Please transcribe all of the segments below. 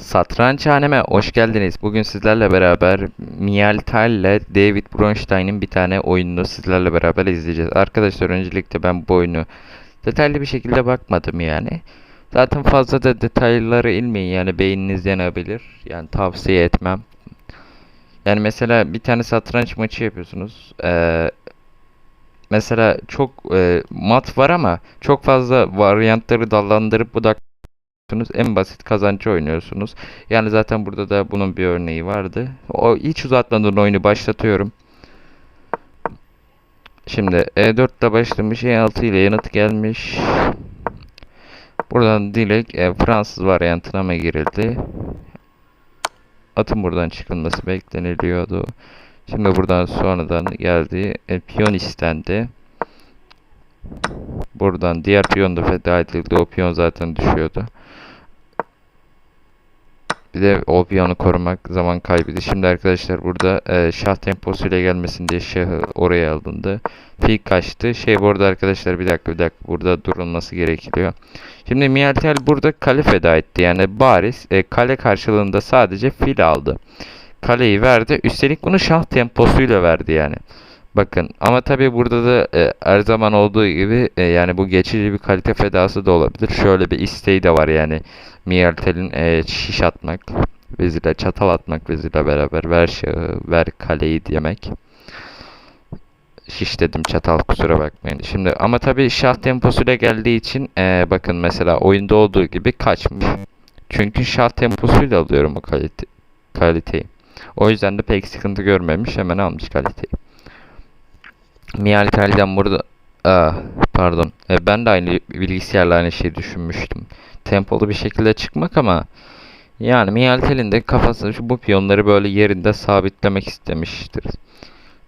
Satrançhaneme hoş geldiniz. Bugün sizlerle beraber Mialtal ile David Bronstein'in bir tane oyununu sizlerle beraber izleyeceğiz. Arkadaşlar öncelikle ben bu oyunu detaylı bir şekilde bakmadım yani. Zaten fazla da detaylara inmeyin yani beyniniz yanabilir. Yani tavsiye etmem. Yani mesela bir tane satranç maçı yapıyorsunuz. Ee, mesela çok e, mat var ama çok fazla varyantları dallandırıp budak en basit kazancı oynuyorsunuz. Yani zaten burada da bunun bir örneği vardı. O hiç uzatmadan oyunu başlatıyorum. Şimdi E4 ile başlamış, E6 ile yanıt gelmiş. Buradan Dilek e, Fransız varyantına mı girildi? Atın buradan çıkılması bekleniliyordu. Şimdi buradan sonradan geldi. E, piyon istendi. Buradan diğer piyon da feda edildi. O piyon zaten düşüyordu. Bir de o piyonu korumak zaman kaybıydı. Şimdi arkadaşlar burada e, şah temposuyla gelmesin diye şahı oraya alındı. Fil kaçtı. Şey bu arada arkadaşlar bir dakika bir dakika burada durulması gerekiyor. Şimdi Mialtel burada kale feda etti. Yani bariz e, kale karşılığında sadece fil aldı. Kaleyi verdi. Üstelik bunu şah temposuyla verdi yani. Bakın ama tabi burada da e, her zaman olduğu gibi e, yani bu geçici bir kalite fedası da olabilir. Şöyle bir isteği de var yani. Miertel'in e, şiş atmak, vezirle çatal atmak vezirle beraber ver şahı, ver kaleyi demek. Şiş dedim çatal kusura bakmayın. Şimdi ama tabi şah temposuyla geldiği için e, bakın mesela oyunda olduğu gibi kaçmış. Çünkü şah temposuyla alıyorum o kalite, kaliteyi. O yüzden de pek sıkıntı görmemiş hemen almış kaliteyi. Mialtel'den burada Aa, pardon. E, ben de aynı bilgisayarla aynı şeyi düşünmüştüm. Tempolu bir şekilde çıkmak ama yani Mialtel'in de kafası şu bu piyonları böyle yerinde sabitlemek istemiştir.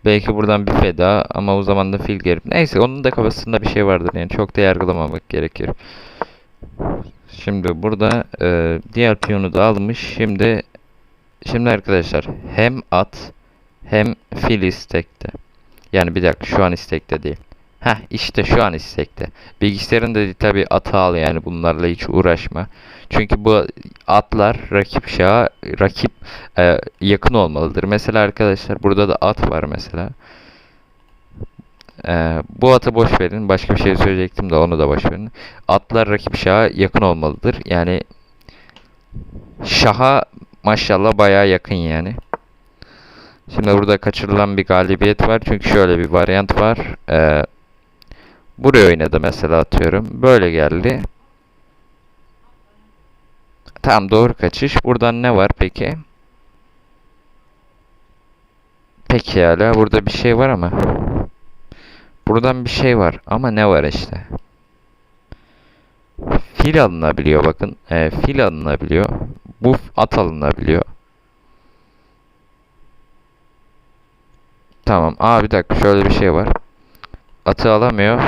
Belki buradan bir feda ama o zaman da fil gerip. Neyse onun da kafasında bir şey vardır yani çok da yargılamamak gerekir. Şimdi burada e, diğer piyonu da almış. Şimdi şimdi arkadaşlar hem at hem fil istekte. Yani bir dakika şu an istekte değil. Heh işte şu an istekte. Bilgisayarın da tabi atı al yani bunlarla hiç uğraşma. Çünkü bu atlar rakip şaha rakip e, yakın olmalıdır. Mesela arkadaşlar burada da at var mesela. E, bu atı boş verin. Başka bir şey söyleyecektim de onu da boş verin. Atlar rakip şaha yakın olmalıdır. Yani şaha maşallah baya yakın yani. Şimdi burada kaçırılan bir galibiyet var. Çünkü şöyle bir varyant var. Ee, buraya oynadı mesela atıyorum. Böyle geldi. Tamam doğru kaçış. Buradan ne var peki? Peki hala burada bir şey var ama. Buradan bir şey var. Ama ne var işte. Fil alınabiliyor bakın. Ee, fil alınabiliyor. Bu at alınabiliyor. Tamam. Aa bir dakika şöyle bir şey var. Atı alamıyor.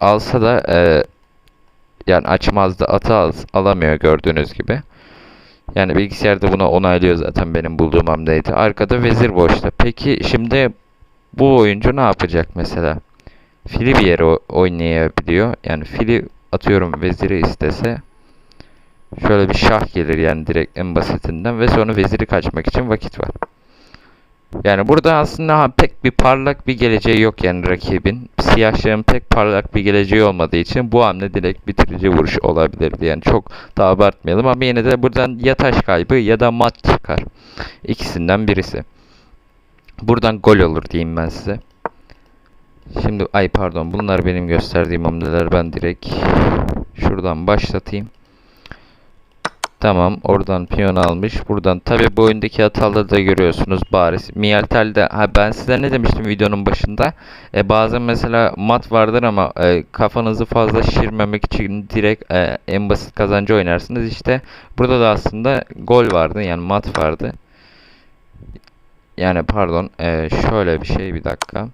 Alsa da e, yani açmazdı. Atı al, alamıyor gördüğünüz gibi. Yani bilgisayarda buna onaylıyor zaten benim bulduğum hamleydi. Arkada vezir boşta. Peki şimdi bu oyuncu ne yapacak mesela? Fili bir yere oynayabiliyor. Yani fili atıyorum veziri istese. Şöyle bir şah gelir yani direkt en basitinden ve sonra veziri kaçmak için vakit var. Yani burada aslında pek bir parlak bir geleceği yok yani rakibin. Siyahların pek parlak bir geleceği olmadığı için bu hamle direkt bitirici vuruş olabilirdi. Yani çok da abartmayalım ama yine de buradan ya taş kaybı ya da mat çıkar. İkisinden birisi. Buradan gol olur diyeyim ben size. Şimdi ay pardon bunlar benim gösterdiğim hamleler ben direkt şuradan başlatayım. Tamam oradan piyon almış. Buradan tabi bu oyundaki hataları da görüyorsunuz bariz. Mialtel'de ha ben size ne demiştim videonun başında? E, bazen mesela mat vardır ama e, kafanızı fazla şişirmemek için direkt e, en basit kazancı oynarsınız. İşte burada da aslında gol vardı yani mat vardı. Yani pardon e, şöyle bir şey bir dakika.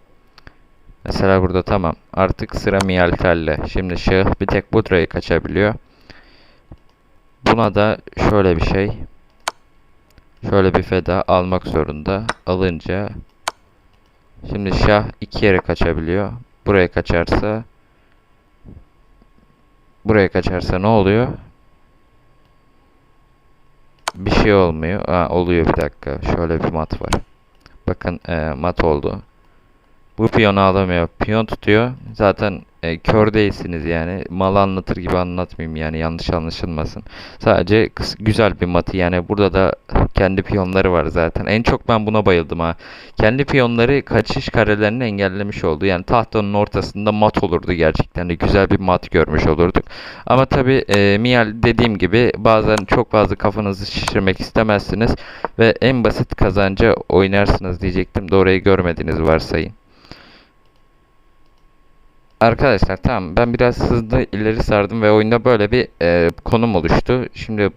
Mesela burada tamam artık sıra Mialtel'le. Şimdi şah bir tek Budra'yı kaçabiliyor. Buna da şöyle bir şey. Şöyle bir feda almak zorunda. Alınca şimdi şah iki yere kaçabiliyor. Buraya kaçarsa buraya kaçarsa ne oluyor? bir şey olmuyor. Aa, oluyor bir dakika. Şöyle bir mat var. Bakın e, mat oldu. Bu piyonu alamıyor. Piyon tutuyor. Zaten e, kör değilsiniz yani. Mal anlatır gibi anlatmayayım yani yanlış anlaşılmasın. Sadece güzel bir matı yani burada da kendi piyonları var zaten. En çok ben buna bayıldım ha. Kendi piyonları kaçış karelerini engellemiş oldu. Yani tahtanın ortasında mat olurdu gerçekten de güzel bir mat görmüş olurduk. Ama tabi e, Mial dediğim gibi bazen çok fazla kafanızı şişirmek istemezsiniz ve en basit kazanca oynarsınız diyecektim de orayı görmediğiniz varsayın. Arkadaşlar tamam ben biraz hızlı ileri sardım ve oyunda böyle bir e, konum oluştu. Şimdi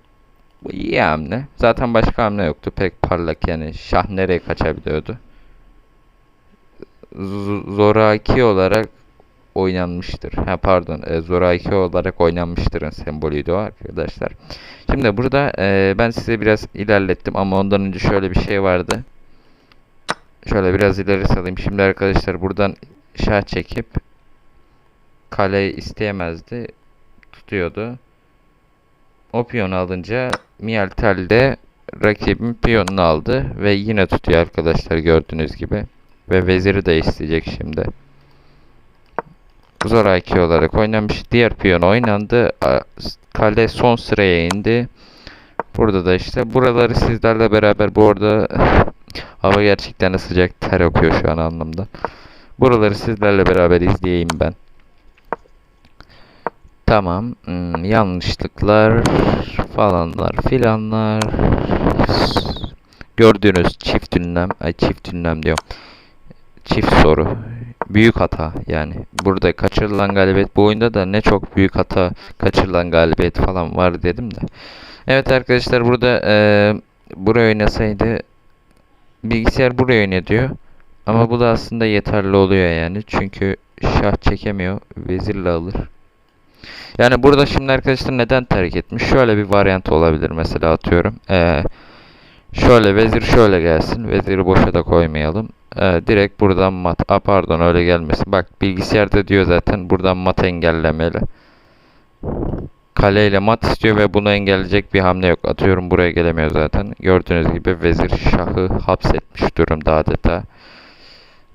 bu iyi hamle. Zaten başka hamle yoktu. Pek parlak yani şah nereye kaçabiliyordu. Z- zoraki olarak oynanmıştır. Ha pardon e, zoraki olarak oynanmıştırın sembolüydü o arkadaşlar. Şimdi burada e, ben size biraz ilerlettim ama ondan önce şöyle bir şey vardı. Şöyle biraz ileri salayım. Şimdi arkadaşlar buradan şah çekip kaleyi isteyemezdi. Tutuyordu. O piyonu alınca Mialtel de rakibin piyonunu aldı ve yine tutuyor arkadaşlar gördüğünüz gibi. Ve veziri de isteyecek şimdi. Zoraki olarak oynamış. Diğer piyon oynandı. Kale son sıraya indi. Burada da işte buraları sizlerle beraber bu arada hava gerçekten sıcak ter okuyor şu an anlamda. Buraları sizlerle beraber izleyeyim ben. Tamam. hmm, yanlışlıklar falanlar filanlar. Gördüğünüz çift ünlem, ay çift ünlem diyorum. Çift soru. Büyük hata yani. Burada kaçırılan galibiyet bu oyunda da ne çok büyük hata kaçırılan galibiyet falan var dedim de. Evet arkadaşlar burada eee buraya oynasaydı bilgisayar buraya oyna diyor. Ama bu da aslında yeterli oluyor yani. Çünkü şah çekemiyor. Vezirle alır. Yani burada şimdi arkadaşlar neden terk etmiş? Şöyle bir varyant olabilir mesela atıyorum. Ee, şöyle vezir şöyle gelsin. Veziri boşa da koymayalım. Ee, direkt buradan mat. Aa, pardon öyle gelmesin. Bak bilgisayarda diyor zaten buradan mat engellemeli. Kaleyle mat istiyor ve bunu engelleyecek bir hamle yok. Atıyorum buraya gelemiyor zaten. Gördüğünüz gibi vezir şahı hapsetmiş durumda adeta.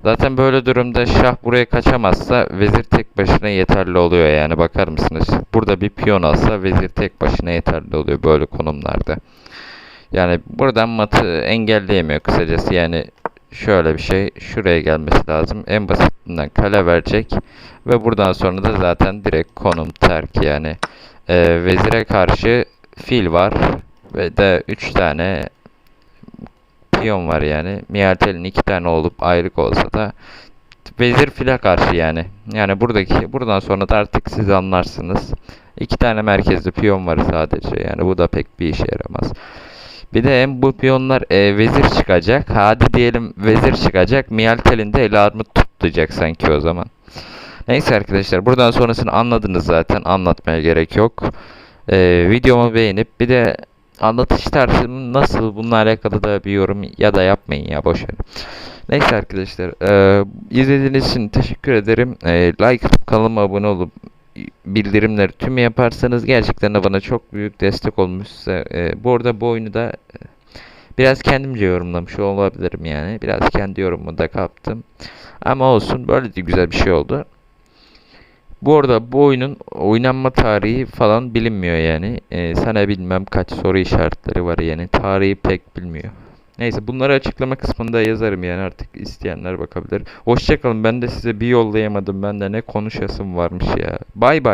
Zaten böyle durumda şah buraya kaçamazsa vezir tek başına yeterli oluyor yani bakar mısınız? Burada bir piyon alsa vezir tek başına yeterli oluyor böyle konumlarda. Yani buradan matı engelleyemiyor kısacası yani şöyle bir şey şuraya gelmesi lazım. En basitinden kale verecek ve buradan sonra da zaten direkt konum terk yani. Ee, vezire karşı fil var ve de 3 tane piyon var yani. Mialtel'in iki tane olup ayrık olsa da vezir file karşı yani. Yani buradaki buradan sonra da artık siz anlarsınız. İki tane merkezli piyon var sadece. Yani bu da pek bir işe yaramaz. Bir de hem bu piyonlar e, vezir çıkacak. Hadi diyelim vezir çıkacak. Mialtel'in de el armut tutacak sanki o zaman. Neyse arkadaşlar buradan sonrasını anladınız zaten. Anlatmaya gerek yok. E, videomu beğenip bir de anlatış tarzım nasıl bununla alakalı da bir yorum ya da yapmayın ya boşver. Neyse arkadaşlar e, izlediğiniz için teşekkür ederim. E, like kanalıma abone olup bildirimleri tüm yaparsanız gerçekten de bana çok büyük destek olmuşsa e, bu arada bu oyunu da e, biraz kendimce yorumlamış olabilirim yani. Biraz kendi yorumumu da kaptım. Ama olsun böyle de güzel bir şey oldu. Bu arada bu oyunun oynanma tarihi falan bilinmiyor yani. Ee, sana bilmem kaç soru işaretleri var yani. Tarihi pek bilmiyor. Neyse bunları açıklama kısmında yazarım yani artık isteyenler bakabilir. Hoşçakalın ben de size bir yollayamadım. Ben de ne konuşasım varmış ya. Bay bay.